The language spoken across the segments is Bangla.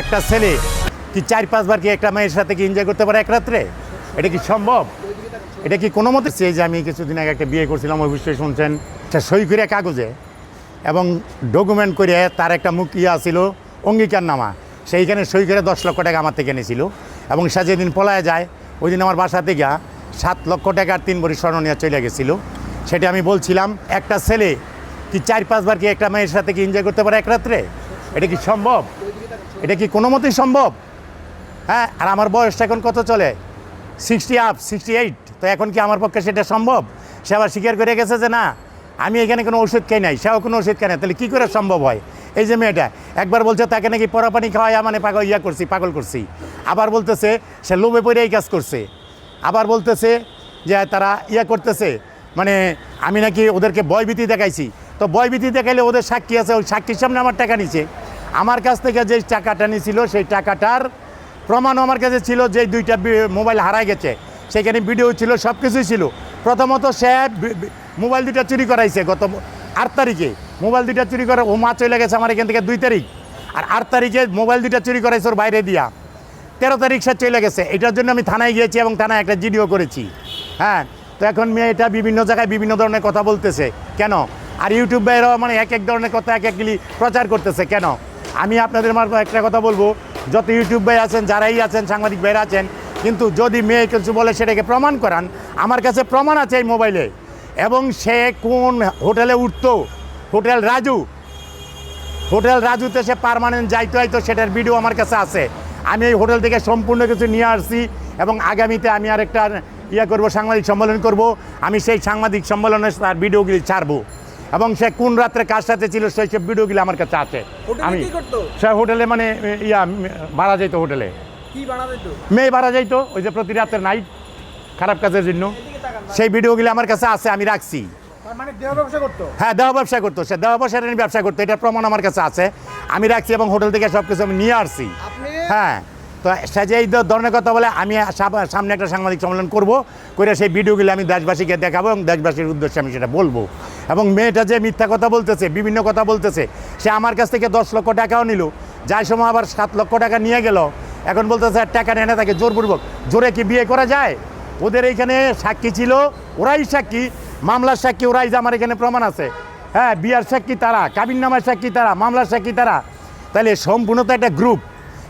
একটা ছেলে, কি চার পাঁচবার কি একটা মেয়ের সাথে কি এনজয় করতে পারে এক রাত্রে? এটা কি সম্ভব? এটা কি কোনো মতে? সে যে আমি কিছুদিন আগে একটা বিয়ে করছিলাম অবশ্যই শুনছেন। একটা সই করে কাগজে এবং ডকুমেন্ট করে তার একটা মুখ ইয়ে ছিল অঙ্গীকার নামা সেইখানে সই করে দশ লক্ষ টাকা আমার থেকে এনেছিল এবং সে যেদিন পলায় যায়, ওই দিন আমার বাসা থেকে সাত লক্ষ টাকার তিন বড়ি স্বর্ণ নিয়ে চলে গেছিল। সেটা আমি বলছিলাম, একটা ছেলে, কি চার পাঁচবার কি একটা মেয়ের সাথে কি এনজয় করতে পারে এক রাত্রে? এটা কি সম্ভব? এটা কি কোনো মতেই সম্ভব? হ্যাঁ আর আমার বয়সটা এখন কত চলে? সিক্সটি আপ সিক্সটি এইট তো এখন কি আমার পক্ষে সেটা সম্ভব? সে আবার স্বীকার করে গেছে যে না, আমি এখানে কোনো ওষুধ খাই নাই, সেও কোনো ওষুধ খাই না তাহলে কী করে সম্ভব হয়? এই যে মেয়েটা, একবার বলছে, তাকে নাকি পরা পানি খাওয়াই মানে পাগল, ইয়া করছি, পাগল করছি। আবার বলতেছে, সে লোভে পড়ে এই কাজ করছে। আবার বলতেছে যে, তারা ইয়া করতেছে মানে আমি নাকি ওদেরকে ভয়ভীতি দেখাইছি। তো ভয়ভীতি দেখাইলে ওদের সাক্ষী আছে, ওই সাক্ষীর সামনে আমার টাকা নিছে। আমার কাছ থেকে যে টাকাটা নিয়েছিল সেই টাকাটার প্রমাণ আমার কাছে ছিল যে দুইটা মোবাইল হারাই গেছে। সেখানে ভিডিও ছিল সব কিছুই ছিল। প্রথমত সে মোবাইল দুইটা চুরি করাইছে গত আট তারিখে। মোবাইল দুইটা চুরি করে ও মা চলে গেছে আমার এখান থেকে দুই তারিখ। আর আট তারিখে মোবাইল দুইটা চুরি করাইছে ওর বাইরে দিয়া। তেরো তারিখ সে চলে গেছে। এটার জন্য আমি থানায় গিয়েছি এবং থানায় একটা জিডিও করেছি। হ্যাঁ তো এখন মেয়ে এটা বিভিন্ন জায়গায় বিভিন্ন ধরনের কথা বলতেছে। কেন? আর ইউটিউব ভাইয়েরাও মানে এক এক ধরনের কথা, এক একগুলি প্রচার করতেছে। কেন? আমি আপনাদের মারফত একটা কথা বলব। যত ইউটিউব ভাই আছেন, যারাই আছেন, সাংবাদিক ভাইরা আছেন, কিন্তু যদি মেয়ে কিছু বলে সেটাকে প্রমাণ করান, আমার কাছে প্রমাণ আছে এই মোবাইলে। এবং সে কোন হোটেলে উঠতো? হোটেল রাজু। হোটেল রাজুতে সে পারমানেন্ট যাইতো হয়তো সেটার ভিডিও আমার কাছে আছে। আমি এই হোটেল থেকে সম্পূর্ণ কিছু নিয়ে আসছি এবং আগামীতে আমি আরেকটা ইয়ে করব, সাংবাদিক সম্মেলন করব। আমি সেই সাংবাদিক সম্মেলনে তার ভিডিওগুলি ছাড়বো। এবং সে কোন রাত্রে কার সাথে ছিল সেই সব ভিডিওগুলি আমার কাছে আছে। আমি সে হোটেলে মানে ইয়া ভাড়া যাইতো হোটেলে। মেয়ে ভাড়া যাইতো ওই যে প্রতি রাতের নাইট খারাপ কাজের জন্য। সেই ভিডিওগুলি আমার কাছে আছে আমি রাখছি। মানে দেহ ব্যবসা করতো? হ্যাঁ দেওয়া ব্যবসা করতো সে দেওয়া পয়সার নিয়ে ব্যবসা করতো এটার প্রমাণ আমার কাছে আছে। আমি রাখছি এবং হোটেল থেকে সব কিছু আমি নিয়ে আসছি। হ্যাঁ। তো সে যে ধরনের কথা বলে, আমি সামনে একটা সাংবাদিক সম্মেলন করব করে সেই ভিডিওগুলো আমি দেশবাসীকে দেখাবো এবং দেশবাসীর উদ্দেশ্যে আমি সেটা বলব। এবং মেয়েটা যে মিথ্যা কথা বলতেছে, বিভিন্ন কথা বলতেছে, সে আমার কাছ থেকে দশ লক্ষ টাকাও নিল। যাই সময় আবার সাত লক্ষ টাকা নিয়ে গেল, এখন বলতেছে টাকা নেয় না তাকে, জোরপূর্বক। জোরে কি বিয়ে করা যায়? ওদের এইখানে সাক্ষী ছিল, ওরাই সাক্ষী, মামলার সাক্ষী ওরাই যে আমার এখানে প্রমাণ আছে। হ্যাঁ বিয়ার সাক্ষী তারা, কাবিন নামার সাক্ষী তারা, মামলার সাক্ষী তারা। তাহলে সম্পূর্ণ তো একটা গ্রুপ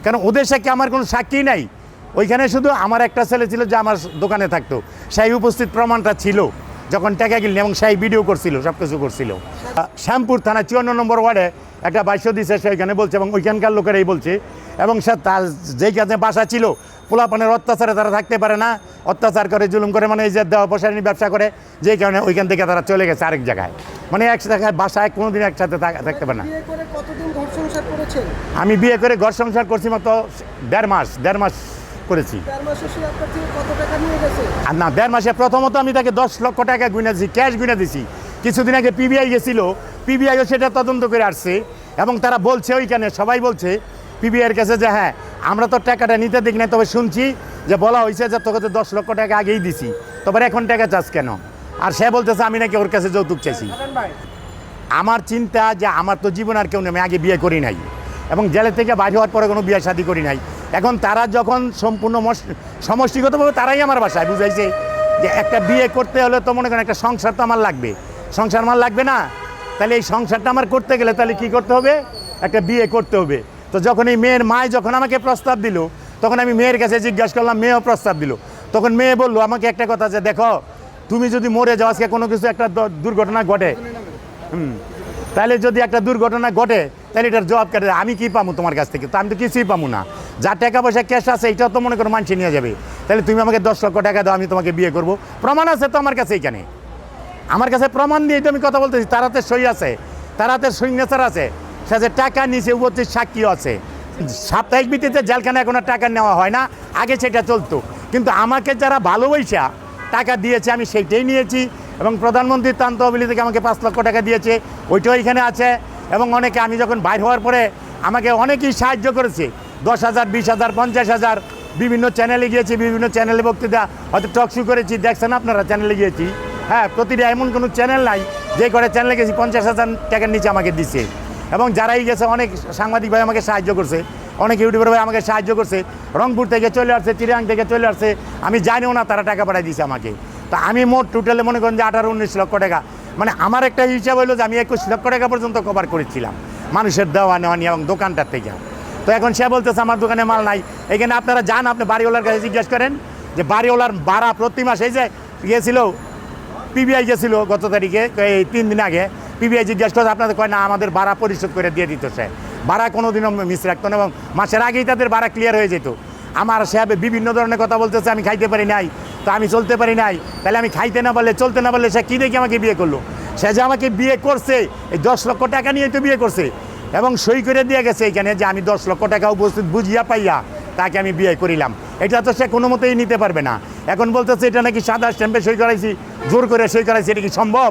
কেন ওদের সাক্ষী আমার কোনো সাক্ষী নাই? ওইখানে শুধু আমার একটা ছেলে ছিল যে আমার দোকানে থাকতো। সেই উপস্থিত প্রমাণটা ছিল, যখন টাকা কিনলেন এবং সেই ভিডিও করছিল সব কিছু করছিল শ্যামপুর থানা চুয়ান্ন নম্বর ওয়ার্ডে একটা বাইশ দিছে সেইখানে বলছে এবং ওইখানকার লোকেরাই বলছে, এবং সে তার যেই কাজে বাসা ছিল, পোলাপানের অত্যাচারে তারা থাকতে পারে না, অত্যাচার করে, জুলুম করে মানে এই যে দেওয়া পয়সা নিয়ে ব্যবসা করে, যেই কারণে ওইখান থেকে তারা চলে গেছে আরেক জায়গায়। মানে এক জায়গায় বাসায় কোনোদিন একসাথে থাক- থাকতে পারে না। সংসার করেছেন? আমি বিয়ে করে ঘর সংসার করছি মাত্র দেড় মাস দেড় মাস করেছি। আর না দেড় মাসে প্রথমত আমি তাকে দশ লক্ষ টাকা গুনে দিছি ক্যাশ গুনে দিছি। কিছুদিন আগে পিবিআই গেছিল পিবিআইও সেটা তদন্ত করে আসছে এবং তারা বলছে ওইখানে সবাই বলছে পিবিআইয়ের কাছে যে হ্যাঁ আমরা তো টাকাটা নিতে দেখি না তবে শুনছি যে বলা হয়েছে যে তোকে তো দশ লক্ষ টাকা আগেই দিছি। তবে এখন টাকা চাস কেন? আর সে বলতেছে আমি নাকি ওর কাছে যৌতুক চাইছি। আমার চিন্তা যে আমার তো জীবন আর কেউ নেই, আমি আগে বিয়ে করি নাই। এবং জেলে থেকে বাইরে হওয়ার পরে কোনো বিয়ে শাদী করি নাই। এখন তারা যখন সম্পূর্ণ সমষ্টিগতভাবে তারাই আমার বাসায়, বুঝাইছে? যে একটা বিয়ে করতে হলে তো মনে করেন একটা সংসার তো আমার লাগবে। সংসার আমার লাগবে না? তাহলে এই সংসারটা আমার করতে গেলে তাহলে কি করতে হবে? একটা বিয়ে করতে হবে। তো যখন এই মেয়ের মায় যখন আমাকে প্রস্তাব দিল, তখন আমি মেয়ের কাছে জিজ্ঞাসা করলাম, মেয়েও প্রস্তাব দিল? তখন মেয়ে বলল, আমাকে একটা কথা যে দেখো, তুমি যদি মরে যাও, আজকে কোনো কিছু একটা দুর্ঘটনা ঘটে। তাহলে যদি একটা দুর্ঘটনা ঘটে তাহলে এটার জবাব কেটে আমি কি পাবো তোমার কাছ থেকে? তো আমি তো কিছুই পাবো না। যা টাকা পয়সা ক্যাশ আছে, এটাও তো মনে করো মানছে নিয়ে যাবে। তাহলে তুমি আমাকে দশ লক্ষ টাকা দাও, আমি তোমাকে বিয়ে করব। প্রমাণ আছে তো আমার কাছে এইখানে। আমার কাছে প্রমাণ দিয়ে আমি কথা বলতেছি। তারাতে সই আছে। তারাতে সিগনেচার আছে। সে যে টাকা নিচে উপস্থিত সাক্ষীও আছে। সাপ্তাহিক ভিত্তিতে জেলখানে এখন আর টাকা নেওয়া হয় না। আগে সেটা চলতো। কিন্তু আমাকে যারা ভালোবাসা টাকা দিয়েছে, আমি সেইটাই নিয়েছি। এবং প্রধানমন্ত্রী ত্রাণ তহবিলি থেকে আমাকে পাঁচ লক্ষ টাকা দিয়েছে, ওইটাও এখানে আছে। এবং অনেকে আমি যখন বাইর হওয়ার পরে আমাকে অনেকেই সাহায্য করেছে, দশ হাজার, বিশ হাজার, পঞ্চাশ হাজার, বিভিন্ন চ্যানেলে গিয়েছি, বিভিন্ন চ্যানেলে বক্তৃতা, হয়তো টকশু করেছি, দেখছেন আপনারা চ্যানেলে গিয়েছি। হ্যাঁ প্রতিটা এমন কোনো চ্যানেল নাই, যে করে চ্যানেলে গেছি পঞ্চাশ হাজার টাকার নিচে আমাকে দিছে। এবং যারাই গেছে, অনেক সাংবাদিক ভাই আমাকে সাহায্য করছে, অনেক ইউটিউবার ভাই আমাকে সাহায্য করছে, রংপুর থেকে চলে আসছে চিরাং থেকে চলে আসছে, আমি জানিও না তারা টাকা পাঠাই দিয়েছে আমাকে। তা আমি মোট টোটালে মনে করেন যে আঠারো, উনিশ লক্ষ টাকা। মানে আমার একটা হিসাব হলো যে আমি একুশ লক্ষ টাকা পর্যন্ত কভার করেছিলাম। মানুষের দেওয়া নেওয়া নিয়ে এবং দোকানটার থেকে। তো এখন সে বলতেছে, আমার দোকানে মাল নাই। এখানে আপনারা যান, আপনি বাড়িওয়ালার কাছে জিজ্ঞেস করেন যে বাড়িওয়ালার ভাড়া প্রতি মাসে যে গিয়েছিল পিবিআই গেছিল গত তারিখে, এই তিন দিন আগে পিবিআই জিজ্ঞাসা করে আপনাদের কয় না, আমাদের ভাড়া পরিশোধ করে দিয়ে দিত সে ভাড়া কোনো দিনও মিস রাখতো না এবং মাসের আগেই তাদের ভাড়া ক্লিয়ার হয়ে যেত। আমার সাহেব বিভিন্ন ধরনের কথা বলতেছে, আমি খাইতে পারি নাই। তো আমি চলতে পারি নাই। তাহলে আমি খাইতে না পারলে, চলতে না পারলে সে কী দেখি আমাকে বিয়ে করল? সে যে আমাকে বিয়ে করছে, এই দশ লক্ষ টাকা নিয়ে তো বিয়ে করছে। এবং সই করে দিয়ে গেছে এখানে যে আমি দশ লক্ষ টাকা উপস্থিত বুঝিয়া পাইয়া তাকে আমি বিয়ে করিলাম। এটা তো সে কোনো মতেই নিতে পারবে না। এখন বলতেছে, এটা নাকি সাদা স্ট্যাম্পে সই করাইছি, জোর করে সই করাইছি, এটা কি সম্ভব?